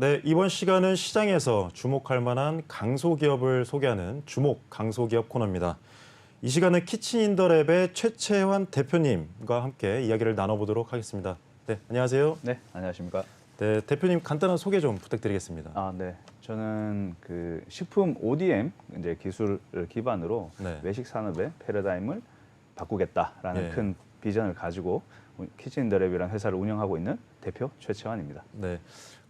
네, 이번 시간은 시장에서 주목할 만한 강소기업을 소개하는 주목 강소기업 코너입니다. 이 시간은 키친인더랩의 최채환 대표님과 함께 이야기를 나눠보도록 하겠습니다. 네, 안녕하세요. 네, 안녕하십니까. 네, 대표님 간단한 소개 좀 부탁드리겠습니다. 아, 네. 저는 그 식품 ODM 이제 기술을 기반으로 네. 외식 산업의 패러다임을 바꾸겠다라는 예. 큰 비전을 가지고 키친더랩이라는 회사를 운영하고 있는 대표 최채환입니다. 네,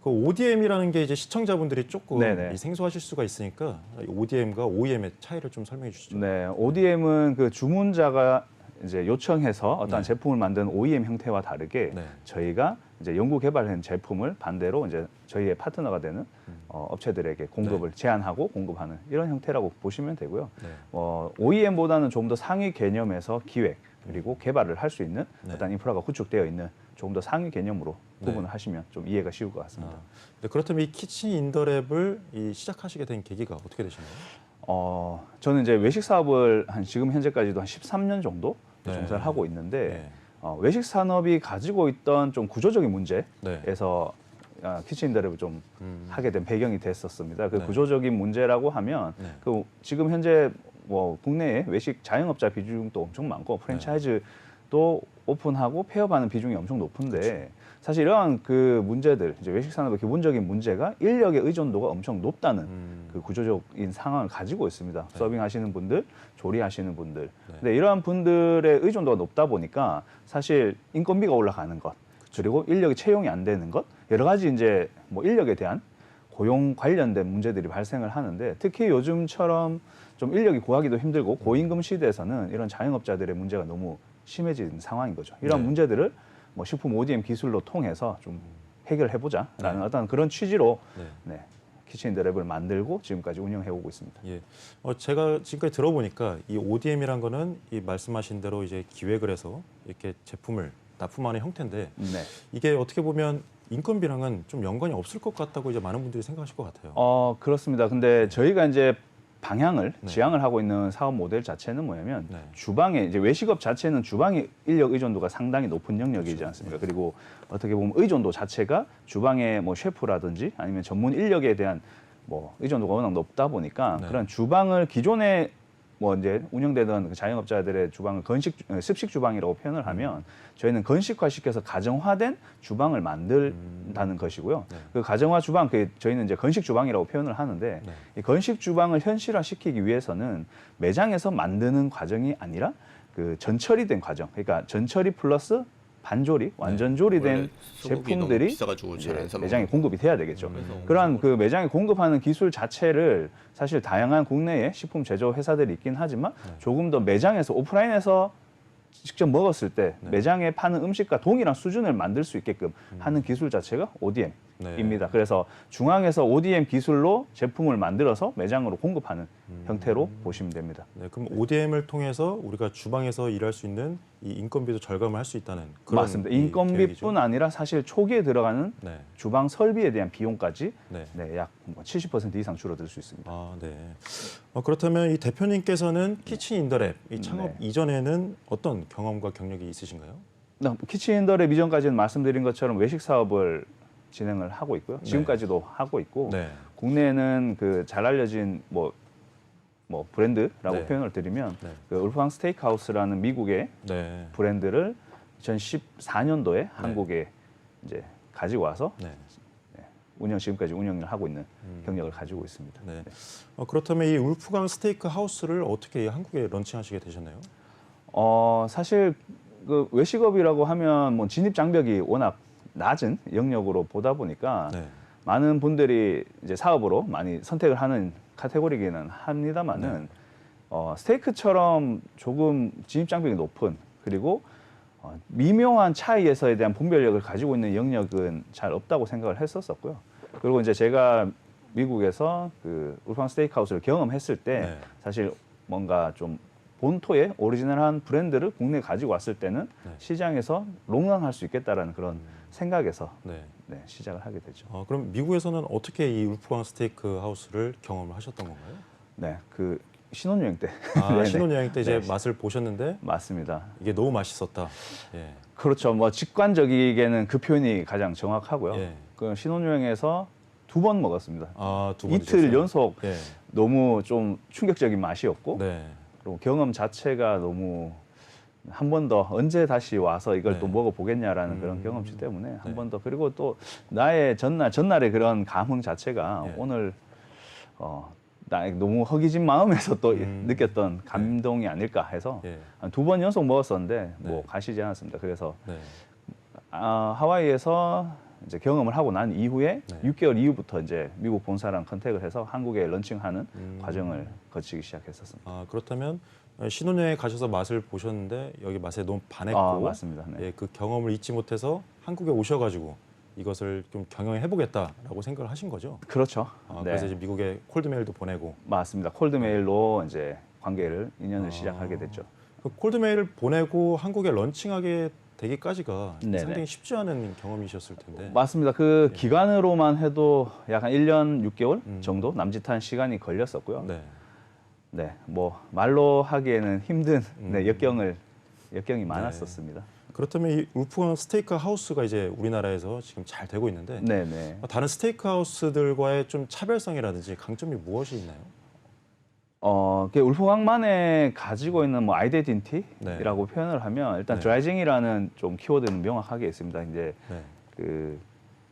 그 ODM이라는 게 이제 시청자분들이 조금 네네. 이 생소하실 수가 있으니까 ODM과 OEM의 차이를 좀 설명해 주시죠. 네, ODM은 그 주문자가 이제 요청해서 어떤 네. 제품을 만든 OEM 형태와 다르게 네. 저희가 이제 연구 개발한 제품을 반대로 이제 저희의 파트너가 되는 어, 업체들에게 공급을 제한하고 공급하는 이런 형태라고 보시면 되고요. 네. 어, OEM보다는 좀 더 상위 개념에서 기획 그리고 개발을 할 수 있는 네. 어떤 인프라가 구축되어 있는 조금 더 상위 개념으로 네. 구분을 하시면 좀 이해가 쉬울 것 같습니다. 아, 네, 그렇다면 이 키친 인더랩을 이 시작하시게 된 계기가 어떻게 되셨나요? 어, 저는 이제 외식 사업을 한 지금 현재까지도 한 13년 정도 네. 종사를 하고 있는데 네. 어, 외식 산업이 가지고 있던 좀 구조적인 문제에서 네. 아, 키친더랩을 좀 음. 하게 된 배경이 됐었습니다. 그 네. 구조적인 문제라고 하면 네. 그 지금 현재 뭐 국내에 외식 자영업자 비중도 엄청 많고 프랜차이즈 도 오픈하고 폐업하는 비중이 엄청 높은데 그렇죠. 사실 이러한 그 문제들 이제 외식 산업의 기본적인 문제가 인력의 의존도가 엄청 높다는 음. 그 구조적인 상황을 가지고 있습니다. 네. 서빙하시는 분들, 조리하시는 분들. 네. 근데 이러한 분들의 의존도가 높다 보니까 사실 인건비가 올라가는 것, 그리고 인력이 채용이 안 되는 것, 여러 가지 이제 뭐 인력에 대한 고용 관련된 문제들이 발생을 하는데 특히 요즘처럼 좀 인력이 구하기도 힘들고 고임금 시대에서는 이런 자영업자들의 문제가 너무 심해진 상황인 거죠. 이런 네. 문제들을 뭐 식품 ODM 기술로 통해서 좀 해결해 보자라는 네. 어떤 그런 취지로 네. 네, 키친더랩을 만들고 지금까지 운영해 오고 있습니다. 예. 어, 제가 지금까지 들어보니까 이 ODM이란 거는 이 말씀하신 대로 이제 기획을 해서 이렇게 제품을 납품하는 형태인데 네. 이게 어떻게 보면 인건비랑은 좀 연관이 없을 것 같다고 이제 많은 분들이 생각하실 것 같아요. 어 그렇습니다. 근데 저희가 이제 방향을 네. 지향을 하고 있는 사업 모델 자체는 뭐냐면 네. 주방에 이제 외식업 자체는 주방의 인력 의존도가 상당히 높은 영역이지 그렇죠. 않습니까? 그리고 어떻게 보면 의존도 자체가 주방의 뭐 셰프라든지 아니면 전문 인력에 대한 뭐 의존도가 워낙 높다 보니까 네. 그런 주방을 기존에 뭐 이제 운영되던 그 자영업자들의 주방을 건식 어, 습식 주방이라고 표현을 하면 저희는 건식화 시켜서 가정화된 주방을 만든다는 것이고요. 네. 그 가정화 주방 그 저희는 이제 건식 주방이라고 표현을 하는데 네. 이 건식 주방을 현실화 시키기 위해서는 매장에서 만드는 과정이 아니라 그 전처리된 과정. 그러니까 전처리 플러스 반조리, 완전 조리된 제품들이 사 매장에. 공급이 돼야 되겠죠. 그래서 그러한 그 매장에 공급하는 기술 자체를 사실 다양한 국내의 식품 제조 회사들이 있긴 하지만 네. 조금 더 매장에서 오프라인에서 직접 먹었을 때 네. 매장에 파는 음식과 동일한 수준을 만들 수 있게끔 하는 기술 자체가 ODM 입니다. 음. 네. 그래서 중앙에서 ODM 기술로 제품을 만들어서 매장으로 공급하는 음. 형태로 보시면 됩니다. 네, 그럼 ODM을 통해서 우리가 주방에서 일할 수 있는 이 인건비도 절감을 할 수 있다는 그런 맞습니다. 이 인건비뿐. 아니라 사실 초기에 들어가는 네. 주방 설비에 대한 비용까지 네. 네, 약70% 이상 줄어들 수 있습니다. 아, 네. 어, 그렇다면 이 대표님께서는 키친 인더랩 이 창업 네. 이전에는 어떤 경험과 경력이 있으신가요? 네, 키친 인더랩 이전까지는 말씀드린 것처럼 외식 사업을 진행을 하고 있고요. 지금까지도 하고 있고 네. 국내에는 그 잘 알려진 뭐, 뭐 브랜드라고 네. 표현을 드리면 네. 그 울프항 스테이크하우스라는 미국의 네. 브랜드를 2014년도에 한국에 이제 가지고 와서 네. 운영 지금까지 운영을 하고 있는 음. 경력을 가지고 있습니다. 네. 어, 그렇다면 이 울프강 스테이크 하우스를 어떻게 한국에 런칭하시게 되셨나요? 어 사실 그 외식업이라고 하면 뭐 진입 장벽이 워낙 낮은 영역으로 보다 보니까 네. 많은 분들이 이제 사업으로 많이 선택을 하는 카테고리기는 합니다만은 네. 어, 스테이크처럼 조금 진입 장벽이 높은 그리고 어, 미묘한 차이에서에 대한 분별력을 가지고 있는 영역은 잘 없다고 생각을 했었었고요. 그리고 이제 제가 미국에서 그 울팡 스테이크하우스를 경험했을 때 네. 사실 뭔가 좀 본토의 오리지널한 브랜드를 국내에 가지고 왔을 때는 네. 시장에서 롱런할 수 있겠다라는 그런 생각에서 네. 네, 시작을 하게 되죠. 어, 그럼 미국에서는 어떻게 이 울프강 스테이크 하우스를 경험을 하셨던 건가요? 네, 그 신혼여행 때 아, 네네. 신혼여행 때 이제 네. 맛을 보셨는데 맞습니다. 이게 너무 맛있었다. 예. 그렇죠. 뭐 직관적이게는 그 표현이 가장 정확하고요. 예. 그 신혼여행에서 두 번 먹었습니다. 아, 두번 이틀 드셨어요? 연속 예. 너무 좀 충격적인 맛이었고 네. 그리고 경험 자체가 너무 한 번 더 언제 다시 와서 이걸 네. 또 먹어 보겠냐라는 음. 그런 경험치 때문에 한 네. 번더 그리고 또 나의 전날 전날의 그런 감흥 자체가 예. 오늘 어, 나 너무 허기진 마음에서 또 음. 느꼈던 감동이 아닐까 해서 예. 두번 연속 먹었었는데 뭐 네. 가시지 않았습니다. 그래서 네. 아, 하와이에서 이제 경험을 하고 난 이후에 네. 6개월 이후부터 이제 미국 본사랑 컨택을 해서 한국에 런칭하는 음. 과정을 거치기 시작했었습니다. 아, 그렇다면 신혼여행 가셔서 맛을 보셨는데 여기 맛에 너무 반했고 아, 맞습니다. 네. 예, 그 경험을 잊지 못해서 한국에 오셔가지고 이것을 좀 경영해 보겠다라고 생각을 하신 거죠. 그렇죠. 아, 네. 그래서 이제 미국에 콜드메일도 보내고 맞습니다. 콜드메일로 이제 관계를 인연을 아. 시작하게 됐죠. 그 콜드메일을 보내고 한국에 런칭하게 되기까지가 네네. 상당히 쉽지 않은 경험이셨을 텐데. 맞습니다. 그 기간으로만 해도 약 한 1년 6개월 음. 정도 남짓한 시간이 걸렸었고요. 네. 네. 뭐 말로 하기에는 힘든 음. 네, 역경을 역경이 많았었습니다. 그렇다면 이 울프강 스테이크 하우스가 이제 우리나라에서 지금 잘 되고 있는데 네, 네. 다른 스테이크 하우스들과의 좀 차별성이라든지 강점이 무엇이 있나요? 어, 그 울프강만에 가지고 있는 뭐 아이덴티티라고 네. 표현을 하면 일단 네. 드라이징이라는 좀 키워드는 명확하게 있습니다. 이제 네. 그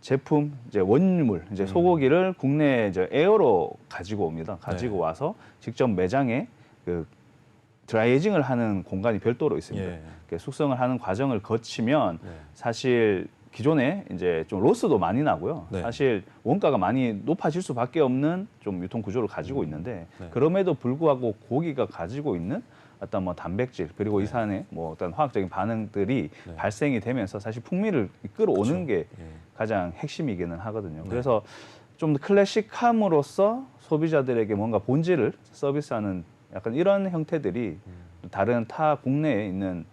제품 이제 원물 이제 음. 소고기를 국내 이제 에어로 가지고 옵니다. 가지고 네. 와서 직접 매장에 그 드라이징을 하는 공간이 별도로 있습니다. 예. 그 숙성을 하는 과정을 거치면 네. 사실 기존에 이제 좀 로스도 많이 나고요. 네. 사실 원가가 많이 높아질 수밖에 없는 좀 유통 구조를 가지고 있는데 네. 그럼에도 불구하고 고기가 가지고 있는 어떤 뭐 단백질 그리고 네. 이산의 뭐 어떤 화학적인 반응들이 네. 발생이 되면서 사실 풍미를 끌어오는 그렇죠. 게 예. 가장 핵심이기는 하거든요. 네. 그래서 좀 더 클래식함으로써 소비자들에게 뭔가 본질을 서비스하는 약간 이런 형태들이 음. 다른 타 국내에 있는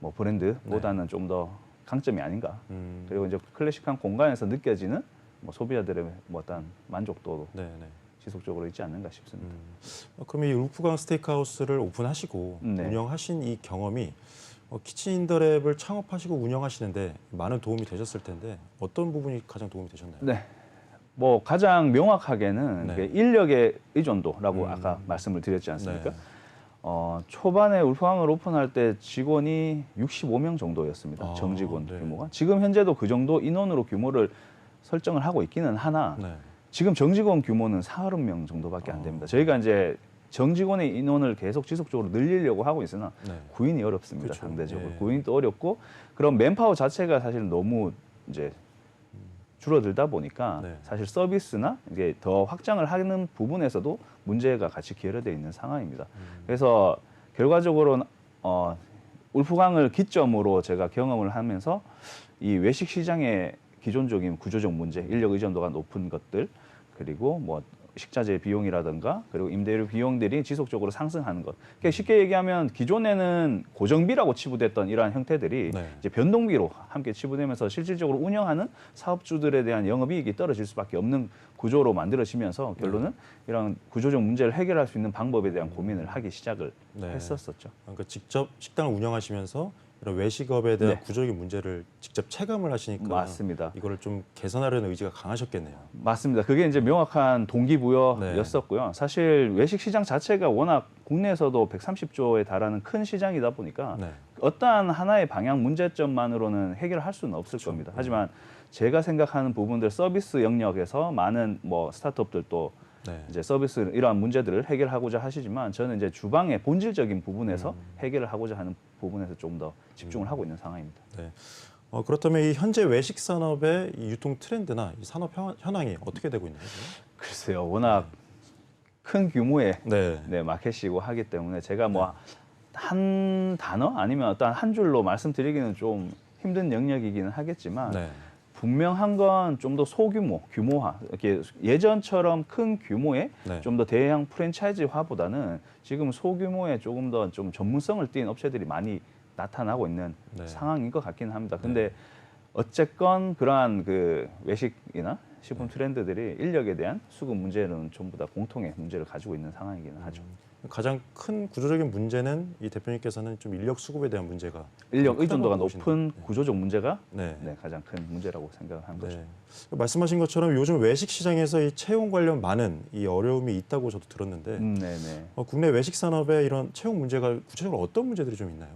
뭐 브랜드보다는 네. 좀더 강점이 아닌가. 음. 그리고 이제 클래식한 공간에서 느껴지는 뭐 소비자들의 뭐 어떤 만족도도 네, 네. 지속적으로 있지 않는가 싶습니다. 음. 어, 그럼 이 울프강 스테이크하우스를 오픈하시고 네. 운영하신 이 경험이 어, 키친 인더랩을 창업하시고 운영하시는데 많은 도움이 되셨을 텐데 어떤 부분이 가장 도움이 되셨나요? 네. 뭐 가장 명확하게는 네. 이게 인력의 의존도라고 음. 아까 말씀을 드렸지 않습니까? 네. 어, 초반에 울프항을 오픈할 때 직원이 65명 정도였습니다. 아, 정직원 네. 규모가. 지금 현재도 그 정도 인원으로 규모를 설정을 하고 있기는 하나 네. 지금 정직원 규모는 40명 정도밖에 안 아. 됩니다. 저희가 이제 정직원의 인원을 계속 지속적으로 늘리려고 하고 있으나 네. 구인이 어렵습니다. 그렇죠. 상대적으로 예. 구인도 어렵고 그런 맨파워 자체가 사실 너무 이제 줄어들다 보니까 네. 사실 서비스나 이게 더 확장을 하는 부분에서도 문제가 같이 결여되어 있는 상황입니다. 음. 그래서 결과적으로 어, 울프강을 기점으로 제가 경험을 하면서 이 외식 시장의 기존적인 구조적 문제, 인력 의존도가 높은 것들 그리고 뭐 식자재 비용이라든가 그리고 임대료 비용들이 지속적으로 상승하는 것. 그러니까 쉽게 얘기하면 기존에는 고정비라고 치부됐던 이러한 형태들이 네. 이제 변동비로 함께 치부되면서 실질적으로 운영하는 사업주들에 대한 영업이익이 떨어질 수밖에 없는 구조로 만들어지면서 결론은 이런 구조적 문제를 해결할 수 있는 방법에 대한 고민을 하기 시작을 네. 했었었죠. 그러니까 직접 식당을 운영하시면서 이런 외식업에 대한 네. 구조적인 문제를 직접 체감을 하시니까 맞습니다. 이거를 좀 개선하려는 의지가 강하셨겠네요. 맞습니다. 그게 이제 명확한 동기부여였었고요. 사실 외식 시장 자체가 워낙 국내에서도 130조에 달하는 큰 시장이다 보니까 네. 어떠한 하나의 방향 문제점만으로는 해결할 수는 없을 그렇죠. 겁니다. 하지만 제가 생각하는 부분들 서비스 영역에서 많은 뭐 스타트업들도 네. 이제 서비스 이러한 문제들을 해결하고자 하시지만 저는 이제 주방의 본질적인 부분에서 음. 해결을 하고자 하는 부분에서 좀 더 집중을 하고 있는 상황입니다. 네. 어, 그렇다면 이 현재 외식 산업의 이 유통 트렌드나 이 산업 현- 현황이 어떻게 되고 있나요? 글쎄요, 워낙 큰 규모의 네. 네, 마켓이고 하기 때문에 제가 뭐 한 단어 아니면 어떤 한 줄로 말씀드리기는 좀 힘든 영역이기는 하겠지만 네. 분명한 건 좀 더 소규모, 규모화, 이렇게 예전처럼 큰 규모의 네. 좀더 대형 프랜차이즈화보다는 지금 소규모의 조금 더 좀 전문성을 띈 업체들이 많이 나타나고 있는 네. 상황인 것 같기는 합니다. 근데 어쨌건 그러한 그 외식이나 식품 네. 트렌드들이 인력에 대한 수급 문제는 전부 다 공통의 문제를 가지고 있는 상황이기는 하죠. 가장 큰 구조적인 문제는 이 대표님께서는 좀 인력 수급에 대한 문제가 인력 의존도가 높은 구조적 문제가 네. 네, 가장 큰 문제라고 생각을 하는 거죠. 네. 말씀하신 것처럼 요즘 외식 시장에서 이 채용 관련 많은 이 어려움이 있다고 저도 들었는데 음, 네, 네. 어, 국내 외식 산업에 이런 채용 문제가 구체적으로 어떤 문제들이 좀 있나요?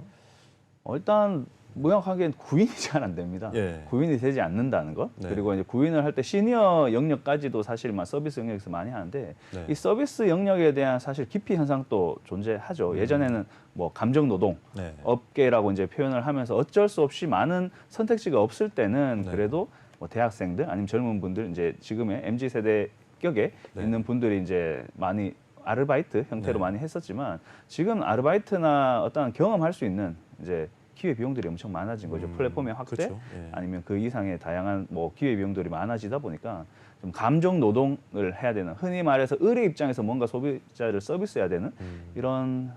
어, 일단 무역하기엔 구인이 잘 안 됩니다. 예. 구인이 되지 않는다는 것 네. 그리고 이제 구인을 할 때 시니어 영역까지도 사실 막 서비스 영역에서 많이 하는데 네. 이 서비스 영역에 대한 사실 기피 현상도 존재하죠. 음. 예전에는 뭐 감정 노동 네. 업계라고 이제 표현을 하면서 어쩔 수 없이 많은 선택지가 없을 때는 네. 그래도 뭐 대학생들 아니면 젊은 분들 이제 지금의 mz 세대 격에 네. 있는 분들이 이제 많이 아르바이트 형태로 네. 많이 했었지만 지금 아르바이트나 어떤 경험할 수 있는 이제 기회 비용들이 엄청 많아진 거죠. 음, 플랫폼의 확대 그렇죠. 예. 아니면 그 이상의 다양한 뭐 기회 비용들이 많아지다 보니까 좀 감정 노동을 해야 되는 흔히 말해서 의뢰 입장에서 뭔가 소비자를 서비스해야 되는 음. 이런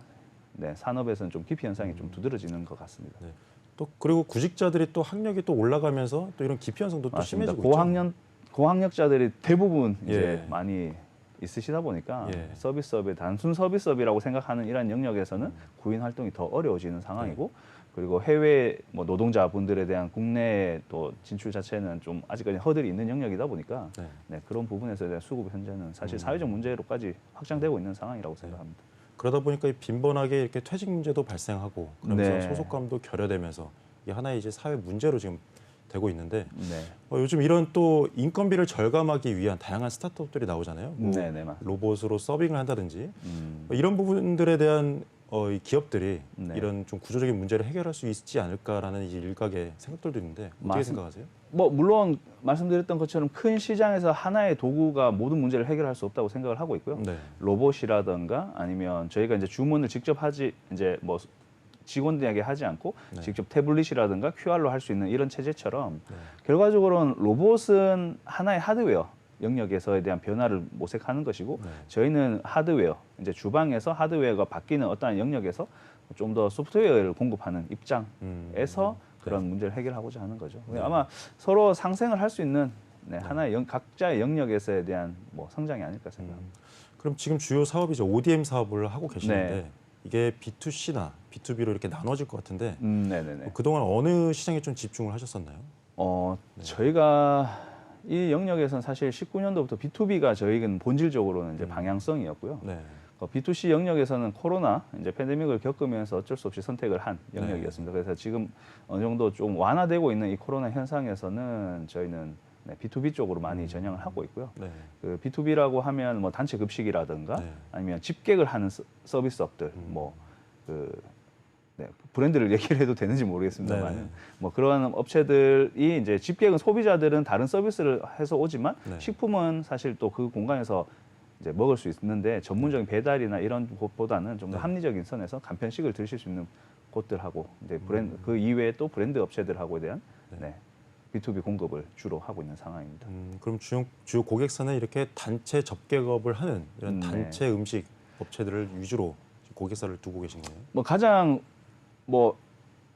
네, 산업에서는 좀 기피 현상이 좀 두드러지는 것 같습니다. 네. 또 그리고 구직자들이 또 학력이 또 올라가면서 또 이런 기피 현상도 또 맞습니다. 심해지고 고학년 고학력자들이 대부분 이제 예. 많이 있으시다 보니까 예. 서비스업의 단순 서비스업이라고 생각하는 이러한 영역에서는 구인 활동이 더 어려워지는 상황이고 네. 그리고 해외 뭐 노동자분들에 대한 국내 또 진출 자체는 좀 아직까지 허들이 있는 영역이다 보니까 네. 네, 그런 부분에서 대한 수급 현재는 사실 음. 사회적 문제로까지 확장되고 있는 상황이라고 네. 생각합니다. 그러다 보니까 이 빈번하게 이렇게 퇴직 문제도 발생하고 그러면서 네. 소속감도 결여되면서 이게 하나의 이제 사회 문제로 지금 되고 있는데 네, 어, 요즘 이런 또 인건비를 절감하기 위한 다양한 스타트업들이 나오잖아요. 뭐 네, 네. 로봇으로 서빙을 한다든지 음, 뭐 이런 부분들에 대한 어, 이 기업들이 네. 이런 좀 구조적인 문제를 해결할 수 있지 않을까라는 이제 일각의 생각들도 있는데 어떻게 맞습- 생각하세요? 뭐 물론 말씀드렸던 것처럼 큰 시장에서 하나의 도구가 모든 문제를 해결할 수 없다고 생각을 하고 있고요. 네. 로봇이라든가 아니면 저희가 이제 주문을 직접 하지 이제 뭐 직원들에게 하지 않고 네. 직접 태블릿이라든가 QR로 할 수 있는 이런 체제처럼 네. 결과적으로는 로봇은 하나의 하드웨어 영역에서에 대한 변화를 모색하는 것이고 네. 저희는 하드웨어 이제 주방에서 하드웨어가 바뀌는 어떠한 영역에서 좀 더 소프트웨어를 공급하는 입장에서 음. 그런 네. 문제를 해결하고자 하는 거죠. 네. 아마 서로 상생을 할 수 있는 네, 하나의 영- 각자의 영역에서에 대한 뭐 성장이 아닐까 생각합니다. 음. 그럼 지금 주요 사업이 이제 ODM 사업을 하고 계시는데 네. 이게 B2C나 B2B로 이렇게 나눠질 것 같은데 음, 네네네. 그동안 어느 시장에 좀 집중을 하셨었나요? 어, 네. 저희가 이 영역에서는 사실 19년도부터 B2B가 저희는 본질적으로는 이제 음. 방향성이었고요. 네. 어, B2C 영역에서는 코로나 이제 팬데믹을 겪으면서 어쩔 수 없이 선택을 한 네. 영역이었습니다. 그래서 지금 어느 정도 좀 완화되고 있는 이 코로나 현상에서는 저희는 네, B2B 쪽으로 많이 음. 전향을 하고 있고요. 네. 그 B2B라고 하면 뭐 단체 급식이라든가 네. 아니면 집객을 하는 서- 서비스업들 음. 뭐그 네, 브랜드를 얘기를 해도 되는지 모르겠습니다만 네. 뭐 그러한 업체들이 이제 집객은 소비자들은 다른 서비스를 해서 오지만 네. 식품은 사실 또 그 공간에서 이제 먹을 수 있는데 전문적인 배달이나 이런 곳보다는 좀더 네. 합리적인 선에서 간편식을 드실 수 있는 곳들하고 이제 브랜드 음. 그 이외에 또 브랜드 업체들하고에 대한 네. 네. B2B 공급을 주로 하고 있는 상황입니다. 음, 그럼 주요, 주요 고객사는 이렇게 단체 접객업을 하는 이런 음, 네. 단체 음식 업체들을 위주로 고객사를 두고 계신 거예요? 뭐 가장 뭐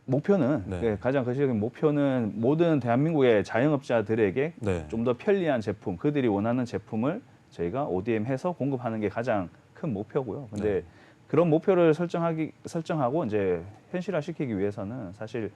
목표는 네. 예, 가장 거시적인 목표는 모든 대한민국의 자영업자들에게 네. 좀 더 편리한 제품, 그들이 원하는 제품을 저희가 ODM 해서 공급하는 게 가장 큰 목표고요. 근데 네. 그런 목표를 설정하기 설정하고 이제 현실화시키기 위해서는 사실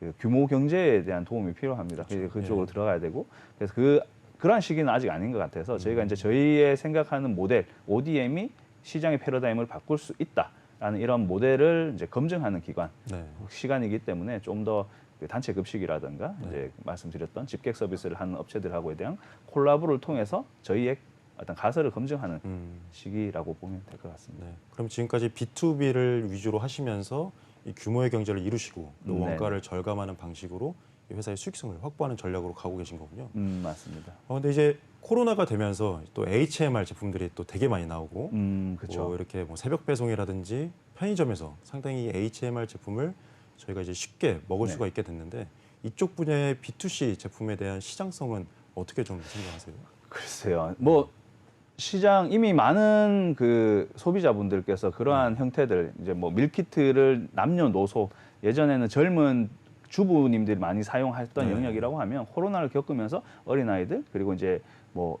그 규모 경제에 대한 도움이 필요합니다. 그렇죠. 그쪽으로 예. 들어가야 되고 그래서 그 그러한 시기는 아직 아닌 것 같아서 저희가 음. 이제 저희의 생각하는 모델 ODM이 시장의 패러다임을 바꿀 수 있다 라는 이런 모델을 이제 검증하는 기관 네. 시간이기 때문에 좀더 단체 급식이라든가 네. 이제 말씀드렸던 집객 서비스를 하는 업체들하고에 대한 콜라보를 통해서 저희의 어떤 가설을 검증하는 음, 시기라고 보면 될 것 같습니다. 네. 그럼 지금까지 B2B를 위주로 하시면서 이 규모의 경제를 이루시고 또 네. 원가를 절감하는 방식으로 이 회사의 수익성을 확보하는 전략으로 가고 계신 거군요. 음 맞습니다. 어, 근데 이제 코로나가 되면서 또 HMR 제품들이 또 되게 많이 나오고 음 그렇죠. 뭐 이렇게 뭐 새벽 배송이라든지 편의점에서 상당히 이 HMR 제품을 저희가 이제 쉽게 먹을 네. 수가 있게 됐는데 이쪽 분야의 B2C 제품에 대한 시장성은 어떻게 좀 생각하세요? 글쎄요. 뭐 시장 이미 많은 그 소비자분들께서 그러한 형태들 이제 뭐 밀키트를 남녀노소 예전에는 젊은 주부님들이 많이 사용했던 네. 영역이라고 하면 코로나를 겪으면서 어린 아이들 그리고 이제 뭐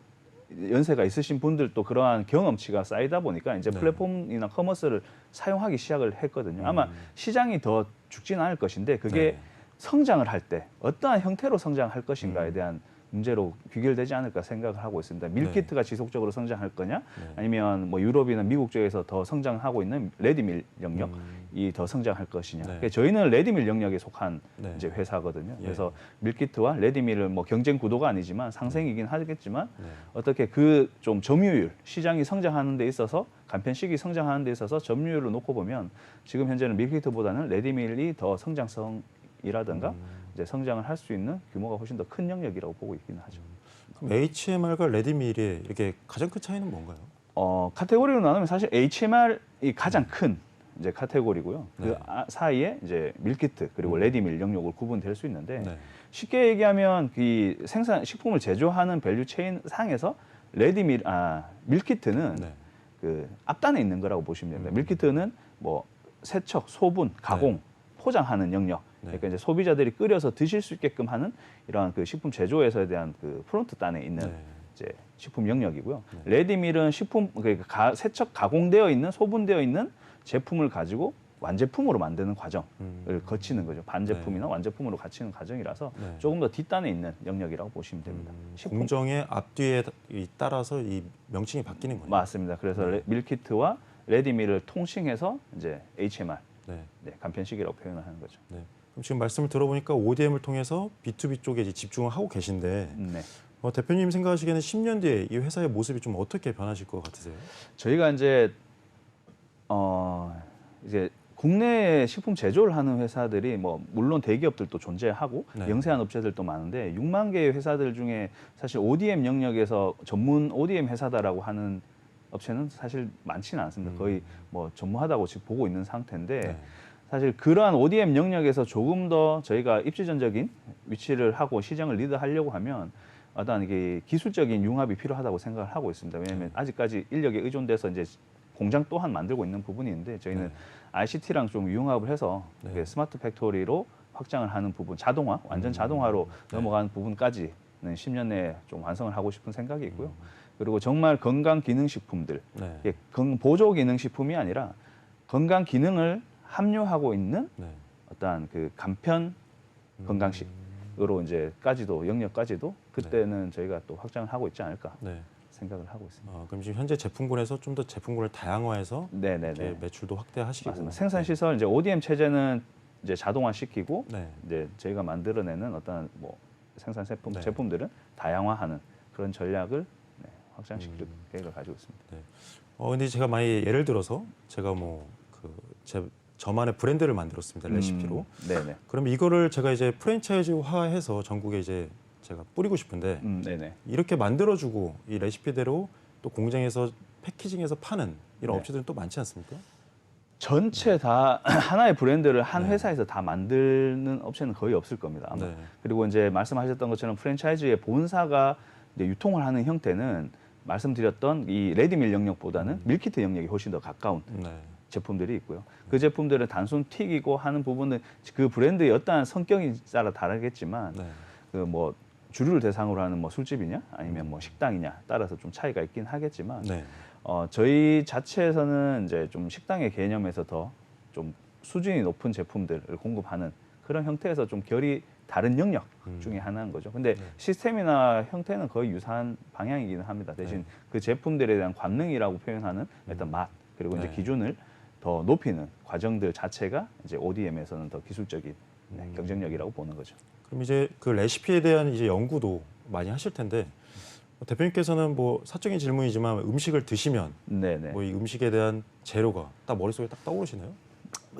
연세가 있으신 분들도 그러한 경험치가 쌓이다 보니까 이제 네. 플랫폼이나 커머스를 사용하기 시작을 했거든요. 아마 음. 시장이 더 죽지는 않을 것인데 그게 네. 성장을 할 때 어떠한 형태로 성장할 것인가에 음. 대한 문제로 귀결되지 않을까 생각을 하고 있습니다. 밀키트가 지속적으로 성장할 거냐, 네. 아니면 뭐 유럽이나 미국 쪽에서 더 성장하고 있는 레디밀 영역 이 음. 더 성장할 것이냐. 네. 그러니까 저희는 레디밀 영역에 속한 네. 이제 회사거든요. 예. 그래서 밀키트와 레디밀은 뭐 경쟁 구도가 아니지만 상생이긴 하겠지만 네. 어떻게 그 좀 점유율 시장이 성장하는 데 있어서 간편식이 성장하는 데 있어서 점유율을 놓고 보면 지금 현재는 밀키트보다는 레디밀이 더 성장성이라든가 음. 이제 성장을 할 수 있는 규모가 훨씬 더 큰 영역이라고 보고 있기는 하죠. 그럼 HMR과 레디밀의 이렇게 가장 큰 차이는 뭔가요? 어, 카테고리로 나누면 사실 HMR이 가장 큰 이제 카테고리고요. 네. 그 아- 사이에 이제 밀키트 그리고 음. 레디 밀 영역을 구분될 수 있는데 네. 쉽게 얘기하면 이 생산 식품을 제조하는 밸류 체인 상에서 레디 밀 아 밀키트는 네. 그 앞단에 있는 거라고 보시면 됩니다. 음. 밀키트는 뭐 세척, 소분, 가공, 포장하는 영역. 네. 그러니까 이제 소비자들이 끓여서 드실 수 있게끔 하는 이러한 그 식품 제조에서에 대한 그 프론트 단에 있는 네. 이제 식품 영역이고요. 네. 레디밀은 식품 그러니까 가, 세척 가공되어 있는 소분되어 있는 제품을 가지고 완제품으로 만드는 과정을 음. 거치는 거죠. 반제품이나 완제품으로 갖추는 과정이라서 네. 조금 더 뒷단에 있는 영역이라고 보시면 됩니다. 음, 식품 공정의 앞뒤에 이 따라서 이 명칭이 바뀌는 거예요. 맞습니다. 그래서 네. 레- 밀키트와 레디밀을 통칭해서 이제 HMR 네. 네, 간편식이라고 표현을 하는 거죠. 네. 그럼 지금 말씀을 들어보니까 ODM을 통해서 B2B 쪽에 이제 집중을 하고 계신데 네. 어, 대표님 생각하시기에는 10년 뒤에 이 회사의 모습이 좀 어떻게 변하실 것 같으세요? 저희가 이제 어 이제 국내에 식품 제조를 하는 회사들이 뭐 물론 대기업들도 존재하고 네. 영세한 업체들도 많은데 6만 개의 회사들 중에 사실 ODM 영역에서 전문 ODM 회사다라고 하는 업체는 사실 많지는 않습니다. 음. 거의 뭐 전무하다고 지금 보고 있는 상태인데 네. 사실 그러한 ODM 영역에서 조금 더 저희가 입지전적인 위치를 하고 시장을 리드하려고 하면 어떤 이게 기술적인 융합이 필요하다고 생각을 하고 있습니다. 왜냐하면 네. 아직까지 인력에 의존돼서 이제 공장 또한 만들고 있는 부분이 있는데 저희는 네. ICT랑 좀 융합을 해서 네. 이게 스마트 팩토리로 확장을 하는 부분, 자동화, 완전 자동화로 네. 넘어가는 부분까지는 10년 내에 좀 완성을 하고 싶은 생각이 있고요. 음. 그리고 정말 건강 기능 식품들, 네. 보조 기능 식품이 아니라 건강 기능을 함유하고 있는 네. 어떠한 그 간편 건강식으로 이제까지도 영역까지도 그때는 저희가 또 확장을 하고 있지 않을까 네. 생각을 하고 있습니다. 어, 그럼 지금 현재 제품군에서 좀 더 제품군을 다양화해서 네네네. 매출도 확대하시고 맞습니다. 생산 시설 이제 ODM 체제는 이제 자동화 시키고 네. 이제 저희가 만들어내는 어떤 뭐 생산 제품 네. 제품들은 다양화하는 그런 전략을 네, 확장시킬 음. 계획을 가지고 있습니다. 어 근데 제가 많이 예를 들어서 제가 뭐그제 저만의 브랜드를 만들었습니다 레시피로. 음, 네네. 그럼 이거를 제가 이제 프랜차이즈화해서 전국에 이제 제가 뿌리고 싶은데 음, 네네. 이렇게 만들어주고 이 레시피대로 또 공장에서 패키징해서 파는 이런 네. 업체들은 또 많지 않습니까? 전체 다 하나의 브랜드를 한 네. 회사에서 다 만드는 업체는 거의 없을 겁니다. 아마. 네. 그리고 이제 말씀하셨던 것처럼 프랜차이즈의 본사가 유통을 하는 형태는 말씀드렸던 이 레디밀 영역보다는 음. 밀키트 영역이 훨씬 더 가까운 네. 제품들이 있고요. 그 제품들은 단순 튀기고 하는 부분은 그 브랜드의 어떠한 성격이 따라 다르겠지만 네. 그뭐 주류를 대상으로 하는 뭐 술집이냐 아니면 뭐 식당이냐 따라서 좀 차이가 있긴 하겠지만 네. 어, 저희 자체에서는 이제 좀 식당의 개념에서 더 좀 수준이 높은 제품들을 공급하는 그런 형태에서 좀 결이 다른 영역 음. 중에 하나인 거죠. 근데 네. 시스템이나 형태는 거의 유사한 방향이기는 합니다. 대신 네. 그 제품들에 대한 관능이라고 표현하는 어떤 맛 그리고 이제 네. 기준을 더 높이는 과정들 자체가 이제 ODM에서는 더 기술적인 네, 음. 경쟁력이라고 보는 거죠. 그럼 이제 그 레시피에 대한 이제 연구도 많이 하실 텐데 대표님께서는 뭐 사적인 질문이지만 음식을 드시면 네네. 뭐이 음식에 대한 재료가 딱 머릿속에 딱 떠오르시나요?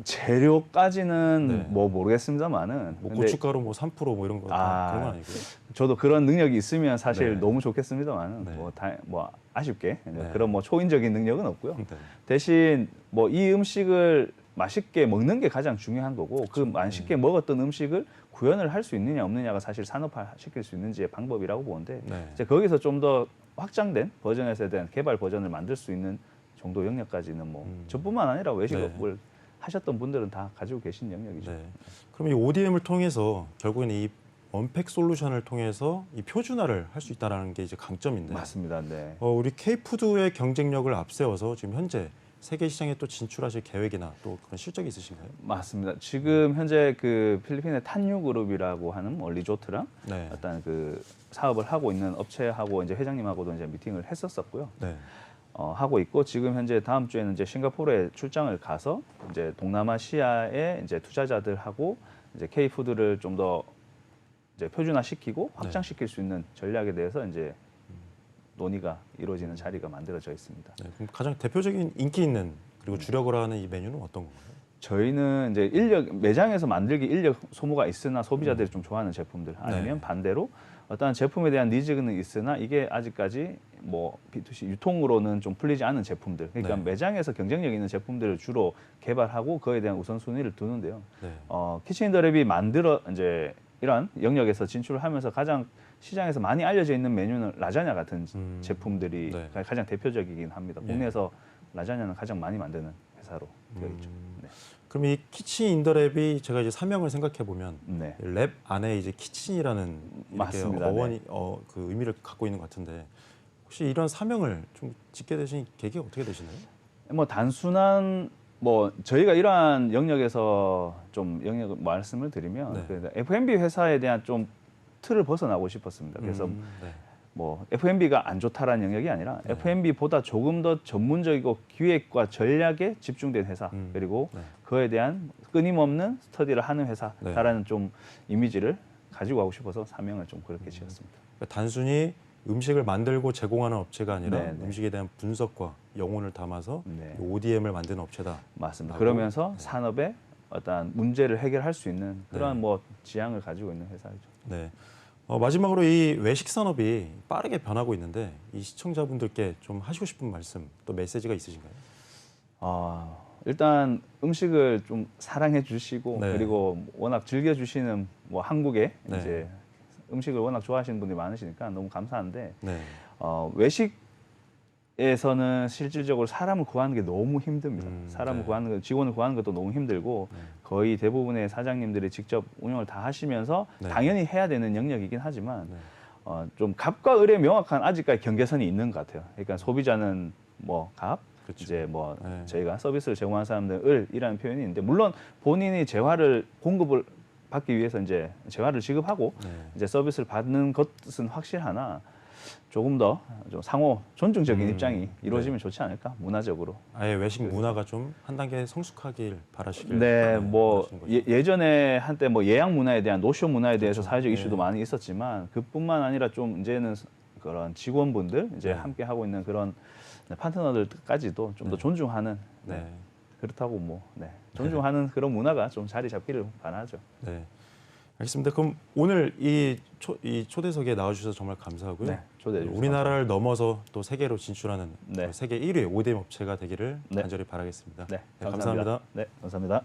재료까지는 네. 뭐 모르겠습니다만은 뭐 고춧가루 뭐 3%뭐 이런 거 아. 그런 건 아니고요. 저도 그런 능력이 있으면 사실 네. 너무 좋겠습니다만 네. 뭐, 다, 뭐 아쉽게 네. 그런 뭐 초인적인 능력은 없고요. 네. 대신 뭐 이 음식을 맛있게 먹는 게 가장 중요한 거고 그 맛있게 먹었던 음식을 구현을 할 수 있느냐 없느냐가 사실 산업화 시킬 수 있는지의 방법이라고 보는데 네. 이제 거기서 좀 더 확장된 버전에 대한 개발 버전을 만들 수 있는 정도 영역까지는 뭐 음. 저뿐만 아니라 외식업을 하셨던 분들은 다 가지고 계신 영역이죠. 네. 그럼 이 ODM을 통해서 결국에는 이 언팩 솔루션을 통해서 이 표준화를 할 수 있다라는 게 이제 강점인데 맞습니다. 네. 어, 우리 K푸드의 경쟁력을 앞세워서 지금 현재 세계 시장에 또 진출하실 계획이나 또 그런 실적이 있으신가요? 맞습니다. 지금 현재 그 필리핀의 탄유 그룹이라고 하는 뭐 리조트랑 네. 어떤 그 사업을 하고 있는 업체하고 이제 회장님하고도 이제 미팅을 했었었고요. 네. 어, 하고 있고 지금 현재 다음 주에는 이제 싱가포르에 출장을 가서 이제 동남아시아의 이제 투자자들하고 이제 K 푸드를 좀 더 이제 표준화시키고 확장시킬 수 있는 전략에 대해서 이제 논의가 이루어지는 자리가 만들어져 있습니다. 네. 그럼 가장 대표적인 인기 있는 그리고 주력으로 하는 이 메뉴는 어떤 건가요? 저희는 이제 인력 매장에서 만들기 인력 소모가 있으나 소비자들이 좀 좋아하는 제품들 아니면 네. 반대로 어떤 제품에 대한 니즈는 있으나 이게 아직까지 뭐 B2C 유통으로는 좀 풀리지 않은 제품들 그러니까 네. 매장에서 경쟁력 있는 제품들을 주로 개발하고 그에 대한 우선순위를 두는데요. 네. 어, 키친인더랩이 만들어 이제 이런 영역에서 진출을 하면서 가장 시장에서 많이 알려져 있는 메뉴는 라자냐 같은 음, 제품들이 네. 가장 대표적이긴 합니다. 예. 국내에서 라자냐는 가장 많이 만드는 회사로 되어 있죠. 음. 네. 그럼 이 키친 인더랩이 제가 이제 사명을 생각해 보면 네. 랩 안에 이제 키친이라는 맞습니다. 어원이 어, 그 의미를 갖고 있는 것 같은데 혹시 이런 사명을 좀 짓게 되신 계기가 어떻게 되시나요? 뭐 단순한 뭐 저희가 이러한 영역에서 좀 영역 말씀을 드리면 네. 그 F&B 회사에 대한 좀 틀을 벗어나고 싶었습니다. 그래서 음, 네. 뭐 F&B가 안 좋다라는 영역이 아니라 네. F&B보다 조금 더 전문적이고 기획과 전략에 집중된 회사 음, 그리고 네. 그에 대한 끊임없는 스터디를 하는 회사다라는 네. 좀 이미지를 가지고 가고 싶어서 사명을 좀 음. 그렇게 지었습니다. 그러니까 단순히 음식을 만들고 제공하는 업체가 아니라 네, 네. 음식에 대한 분석과 영혼을 담아서 네. ODM을 만드는 업체다. 맞습니다. 그러면서 산업의 어떤 문제를 해결할 수 있는 그런 네. 뭐 지향을 가지고 있는 회사죠. 네. 어, 마지막으로 이 외식 산업이 빠르게 변하고 있는데 이 시청자분들께 좀 하시고 싶은 말씀 또 메시지가 있으신가요? 아, 일단 음식을 좀 사랑해 주시고 네. 그리고 워낙 즐겨 주시는 뭐 한국에 네. 이제 음식을 워낙 좋아하시는 분들이 많으시니까 너무 감사한데 네. 어, 외식 에서는 실질적으로 사람을 구하는 게 너무 힘듭니다. 음, 사람을 네. 구하는 것, 직원을 구하는 것도 너무 힘들고 네. 거의 대부분의 사장님들이 직접 운영을 다 하시면서 네. 당연히 해야 되는 영역이긴 하지만 네. 어, 좀 값과 을의 명확한 아직까지 경계선이 있는 것 같아요. 그러니까 소비자는 뭐 값, 그렇죠. 이제 뭐 네. 저희가 서비스를 제공하는 사람들은 을이라는 표현이 있는데 물론 본인이 재화를 공급을 받기 위해서 이제 재화를 지급하고 네. 이제 서비스를 받는 것은 확실하나 조금 더 좀 상호 존중적인 음, 입장이 이루어지면 좋지 않을까 문화적으로. 아예 외식 문화가 좀 한 단계 성숙하길 바라시길. 네, 뭐. 예, 예전에 한때 뭐 예약 문화에 대한 노쇼 문화에 대해서 그렇죠. 사회적 네. 이슈도 많이 있었지만 그뿐만 아니라 좀 이제는 그런 직원분들 이제 네. 함께 하고 있는 그런 파트너들까지도 좀더 네. 존중하는 네. 네. 그렇다고 뭐 네. 존중하는 그런 문화가 좀 자리 잡기를 바라죠. 네. 알겠습니다. 그럼 오늘 이, 초, 이 초대석에 나와주셔서 정말 감사하고요. 네, 초대해 주셔서 우리나라를 넘어서 또 세계로 진출하는 네. 세계 1위 ODM 업체가 되기를 네. 간절히 바라겠습니다. 네, 감사합니다. 네, 감사합니다.